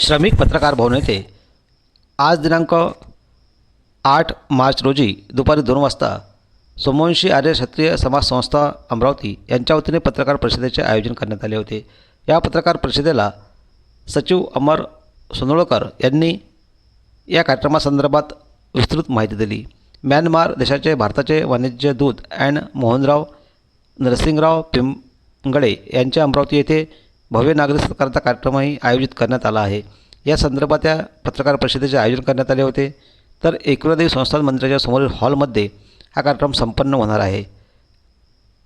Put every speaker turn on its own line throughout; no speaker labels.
श्रमिक पत्रकार भवन येथे आज दिनांक आठ मार्च रोजी दुपारी दोन वाजता सोमवंशी आर्य क्षत्रिय समाज संस्था अमरावती यांच्या वतीने पत्रकार परिषदेचे आयोजन करण्यात आले होते. या पत्रकार परिषदेला सचिव अमर सोनोळकर यांनी या कार्यक्रमासंदर्भात विस्तृत माहिती दिली. म्यानमार देशाचे भारताचे वाणिज्य दूत अँड मोहनराव नरसिंगराव पिंगळे यांच्या अमरावती येथे भव्य नागरी सत्कारचा कार्यक्रमही आयोजित करण्यात आला आहे. या संदर्भात या पत्रकार परिषदेचे आयोजन करण्यात आले होते. तर एकविरादेवी संस्थान मंदिराच्या समोरील हॉलमध्ये हा कार्यक्रम संपन्न होणार आहे.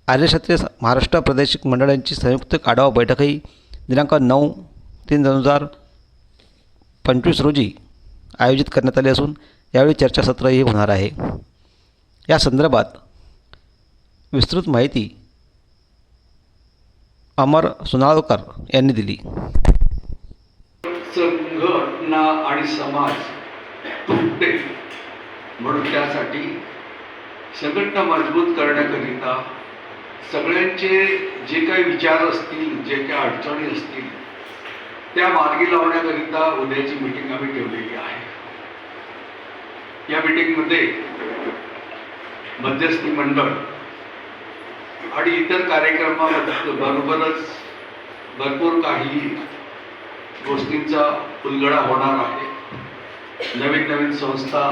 आर्य क्षत्रिय महाराष्ट्र प्रादेशिक मंडळांची संयुक्त आढावा बैठकही दिनांक नऊ तीन दोन हजार पंचवीस रोजी आयोजित करण्यात आले असून यावेळी चर्चासत्रही होणार आहे. या संदर्भात विस्तृत माहिती अमर सुनाळकर यांनी दिली.
संघटना आणि समाज तुटते. म्हणून त्यासाठी संघटना मजबूत करण्याकरिता सगळ्यांचे जे काही विचार असतील जे काही अडचणी असतील त्या मार्गी लावण्याकरिता उद्याची मीटिंग आम्ही ठेवलेली आहे. या मीटिंगमध्ये मध्यस्थी मंडळ आणि इतर कार्यक्रमाबरोबरच भरपूर काही गोष्टींचा उलगडा होणार आहे. नवीन नवीन संस्था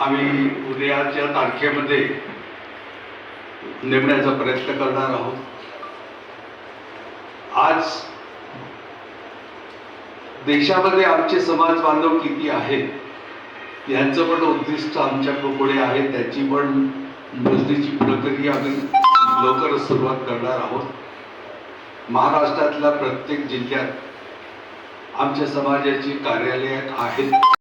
आम्ही उद्याच्या तारखेमध्ये नेमण्याचा प्रयत्न करणार आहोत. आज देशामध्ये आमचे समाज बांधव किती आहेत यांचं पण उद्दिष्ट आमच्या पुढे आहे त्याची पण मोजणीची प्रक्रिया आम्ही लवकरच सुरुवात करणार आहोत. महाराष्ट्रातल्या प्रत्येक जिल्ह्यात आमच्या समाजाची कार्यालय आहेत.